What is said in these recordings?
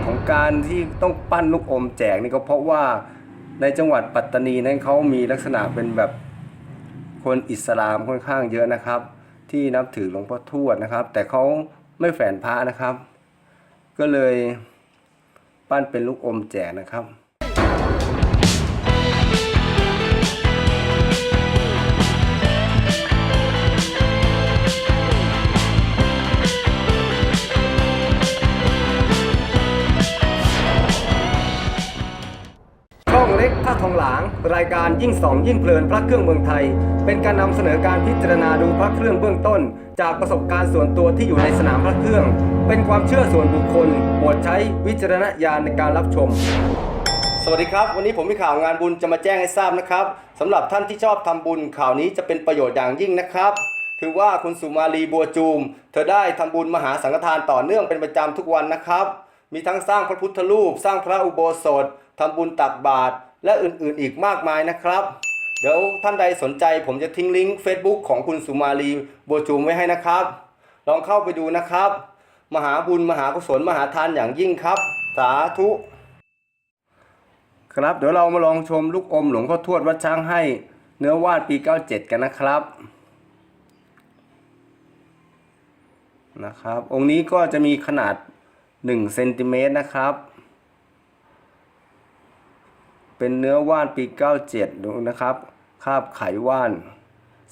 ตุของการที่ต้องปั้นลูกอมแจกนี่ก็เพราะว่าในจังหวัดปัตตานีนั้นเขามีลักษณะเป็นแบบคนอิสลามค่อนข้างเยอะนะครับ ที่นับถือหลวงพ่อทวดนะครับ แต่เขาไม่แฝนพระนะครับ ก็เลยปั้นเป็นลูกอมแจกนะครับ รายการยิ่งสองยิ่งเพลินพระเครื่องเมืองไทย เป็นการนำเสนอการพิจารณาดูพระเครื่องเบื้องต้น จากประสบการณ์ส่วนตัวที่อยู่ในสนามพระเครื่อง เป็นความเชื่อส่วนบุคคลโปรดใช้วิจารณญาณในการรับชม สวัสดีครับ วันนี้ผมมีข่าวงานบุญจะมาแจ้งให้ทราบนะครับสำหรับท่านที่ชอบทำบุญข่าวนี้จะเป็นประโยชน์อย่างยิ่งนะครับคือว่าคุณสุมาลีบัวจูม เธอได้ทำบุญมหาสังฆทานต่อเนื่องเป็นประจำทุกวันนะครับ มีทั้งสร้างพระพุทธรูป สร้างพระอุโบสถทำบุญตักบาตร และอื่นๆอีกมากมายนะครับ เดี๋ยวท่านใดสนใจผมจะทิ้งลิงก์ Facebook ของคุณสุมาลีบัวจูมไว้ให้นะครับ ลองเข้าไปดูนะครับ มหาบุญมหากุศลมหาทานอย่างยิ่งครับ สาธุ ครับเดี๋ยวเรามาลองชมลูกอมหลวงพ่อทวดวัดช้างให้เนื้อวาดปี 97 กันนะครับนะครับ องค์นี้ก็จะมีขนาด1เซนติเมตรนะครับ เป็นเนื้อว่านปี 97ดูนะครับ คาบไขว่าน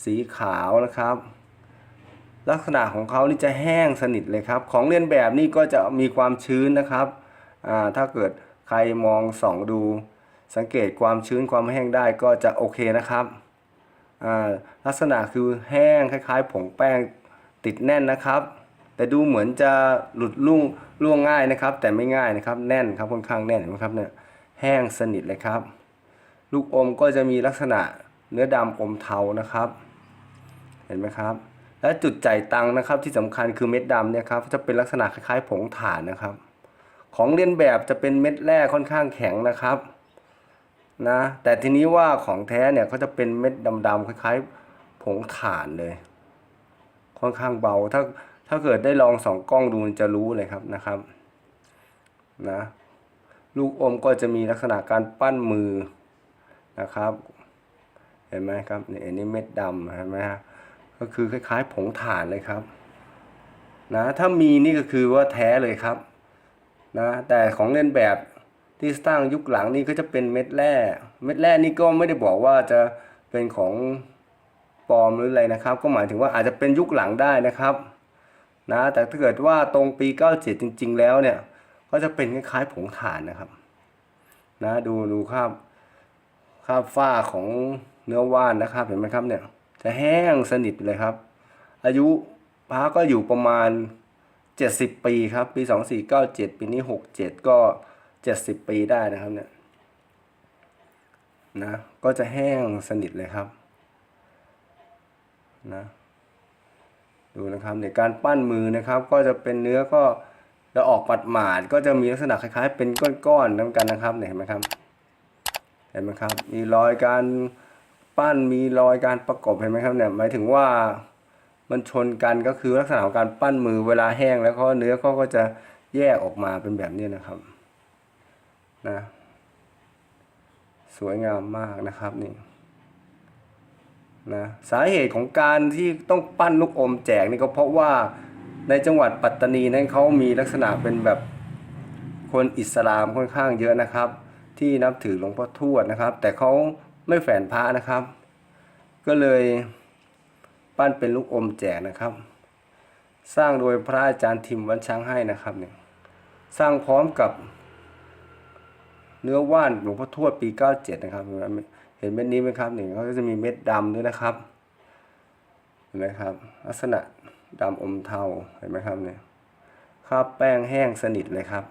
สีขาวนะครับ ลักษณะของเขานี่จะแห้งสนิทเลยครับ ของเลียนแบบนี่ก็จะมีความชื้นนะครับอ่าถ้าเกิดใครมองส่องดู สังเกตความชื้นความแห้งได้ก็จะโอเคนะครับอ่าลักษณะคือแห้งคล้ายๆ ผงแป้งติดแน่นนะครับ แต่ดูเหมือนจะหลุดลุ่งล่วงง่ายนะครับ แต่ไม่ง่ายนะครับ แน่นครับค่อนข้างแน่นเห็นไหมครับเนี่ย แห้งสนิทเลยครับ ลูกอมก็จะมีลักษณะเนื้อดำอมเทานะครับ เห็นไหมครับ และจุดจ่ายตังค์นะครับที่สำคัญคือเม็ดดำเนี่ยครับจะเป็นลักษณะคล้ายๆผงถ่านนะครับ ของเลียนแบบจะเป็นเม็ดแร่ค่อนข้างแข็งนะครับนะแต่ทีนี้ว่าของแท้เนี่ยเขาจะเป็นเม็ดดำๆคล้ายๆผงถ่านเลย ค่อนข้างเบาถ้าถ้าเกิดได้ลองสองกล้องดูจะรู้เลยครับนะครับนะ ลูกอมก็จะมีลักษณะการปั้นมือนะครับ เห็นไหมครับนี่อันนี้เม็ดดำเห็นไหมฮะก็คือคล้ายๆผงถ่านเลยครับนะถ้ามีนี่ก็คือว่าแท้เลยครับนะแต่ของเล่นแบบที่สร้างยุคหลังนี่ก็จะเป็นเม็ดแร่ เม็ดแร่นี่ก็ไม่ได้บอกว่าจะเป็นของปลอมหรืออะไรนะครับ ก็หมายถึงว่าอาจจะเป็นยุคหลังได้นะครับนะแต่ถ้าเกิดว่าตรงปี 97 จริง ๆ แล้วเนี่ย ก็จะเป็นคล้ายๆผงถ่านนะครับ นะดูดูครับคราบฝ้าของเนื้อว่านนะครับ เห็นไหมครับเนี่ย จะแห้งสนิทเลยครับ อายุพระก็อยู่ประมาณ 70 ปีครับ ปี 2497 ปีนี้ 67 ก็ 70 ปีได้นะครับเนี่ยนะก็จะแห้งสนิทเลยครับนะดูนะครับในการปั้นมือนะครับ ก็จะเป็นเนื้อก็ จะออกปัดหมาดก็จะมีลักษณะคล้าย ๆ เป็นก้อนๆน้ำกันนะครับเห็นไหมครับ เห็นไหมครับ มีรอยการปั้นมีรอยการประกบเห็นไหมครับเนี่ยหมายถึงว่ามันชนกันก็คือลักษณะของการปั้นมือเวลาแห้งแล้วก็เนื้อเขาก็จะแยกออกมาเป็นแบบนี้นะครับนะสวยงามมากนะครับนี่นะสาเหตุของการที่ต้องปั้นลูกอมแจกนี่ก็เพราะว่า ในจังหวัดปัตตานีนั้นเขามีลักษณะเป็นแบบคนอิสลามค่อนข้างเยอะนะครับ ที่นับถือหลวงพ่อทวดนะครับ แต่เขาไม่แฝนพระนะครับ ก็เลยปั้นเป็นลูกอมแจกนะครับ สร้างโดยพระอาจารย์ทิมวันช้างให้นะครับเนี่ยสร้างพร้อมกับเนื้อว่านหลวงพ่อทวดปี 97 นะครับ เห็นเม็ดนี้ไหมครับนี่เขาก็จะมีเม็ดดำด้วยนะครับ เห็นไหมครับ ลักษณะ ดำอมเทาเห็นไหมครับเนี่ยคราบแป้งแห้งสนิทเลยครับ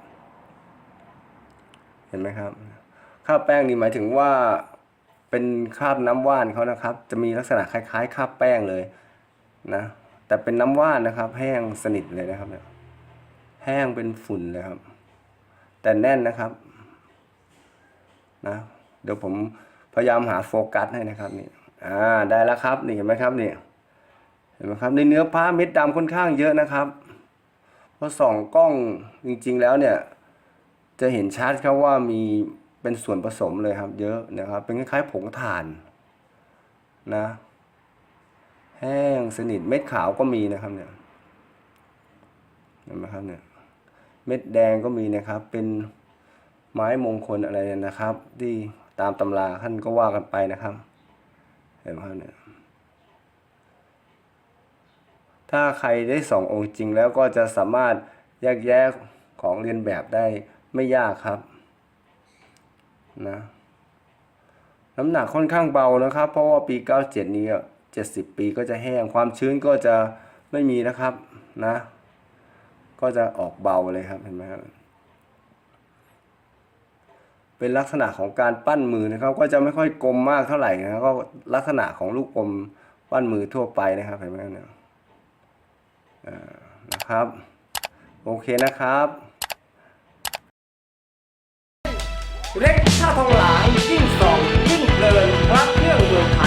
เห็นไหมครับคราบแป้งนี่หมายถึงว่าเป็นคราบน้ำว่านเขานะครับ จะมีลักษณะคล้ายๆคราบแป้งเลยนะ แต่เป็นน้ำว่านนะครับ แห้งสนิทเลยนะครับเนี่ยแห้งเป็นฝุ่นเลยครับ แต่แน่นนะครับนะเดี๋ยวผมพยายามหาโฟกัสให้นะครับนี่อ่าได้แล้วครับนี่เห็นไหมครับนี่ เห็นไหมครับในเนื้อผ้าเม็ดดำค่อนข้างเยอะนะครับเพราะส่องกล้องจริงๆแล้วเนี่ย จะเห็นชัดครับว่ามีเป็นส่วนผสมเลยครับ เยอะนะครับ เป็นคล้ายๆผงถ่านนะ แห้งสนิทเม็ดขาวก็มีนะครับเนี่ยเห็นไหมครับเนี่ยเม็ดแดงก็มีนะครับ เป็นไม้มงคลอะไรเนี่ยนะครับ ที่ตามตำราท่านก็ว่ากันไปนะครับ เห็นไหมครับเนี่ย ถ้าใครได้สององค์จริงแล้วก็จะสามารถแยกแยะของเรียนแบบได้ไม่ยากครับนะน้ำหนักค่อนข้างเบานะครับ เพราะว่าปี 97 นี้ 70 ปีก็จะแห้งความชื้นก็จะไม่มีนะครับนะ ก็จะออกเบาเลยครับเห็นไหมครับเป็นลักษณะของการปั้นมือนะครับ ก็จะไม่ค่อยกลมมากเท่าไหร่นะก็ลักษณะของลูกอมปั้นมือทั่วไปนะครับเห็นไหมครับเนี่ย นะครับ โอเคนะครับเล็กถ้าทองหลางยิ่งส่องยิ่งเพลินพระเรื่องเมืองไทย